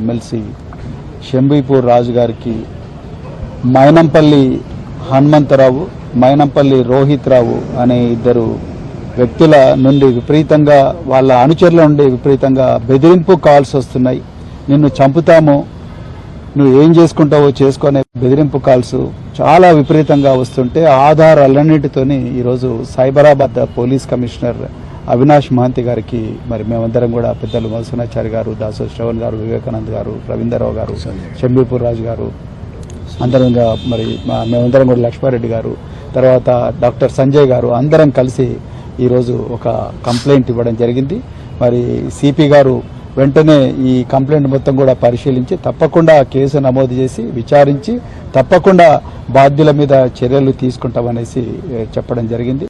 MLC Shambipur రాజు గారికి మైనంపల్లి హనుమంతరావు మైనంపల్లి రోహిత్ రావు అనే ఇద్దరు వ్యక్తుల నుండి విపరీతంగా వాళ్ళ అనుచరుల నుండి విపరీతంగా బెదిరింపు కాల్స్ వస్తున్నాయి. నిన్ను చంపుతాము నువ్వు ఏం చేసుకుంటావో చేసుకునే బెదిరింపు కాల్స్ చాలా విపరీతంగా వస్తుంటే ఆధారాలన్నింటితోని ఈరోజు సైబరాబాద్ పోలీస్ కమిషనర్ అవినాష్ మహంతి గారికి మరి మేమందరం కూడా పెద్దలు మధుసూనాచారి గారు దాసో శ్రవణ్ గారు వివేకానంద్ గారు రవీందర్రావు గారు షంబీపూర్ రాజు గారు అందరంగా మరి మేమందరం కూడా లక్ష్మారెడ్డి గారు తర్వాత డాక్టర్ సంజయ్ గారు అందరం కలిసి ఈరోజు ఒక కంప్లైంట్ ఇవ్వడం జరిగింది. మరి సిపి గారు వెంటనే ఈ కంప్లైంట్ మొత్తం కూడా పరిశీలించి తప్పకుండా కేసు నమోదు చేసి విచారించి తప్పకుండా బాధ్యుల మీద చర్యలు తీసుకుంటామనేసి చెప్పడం జరిగింది.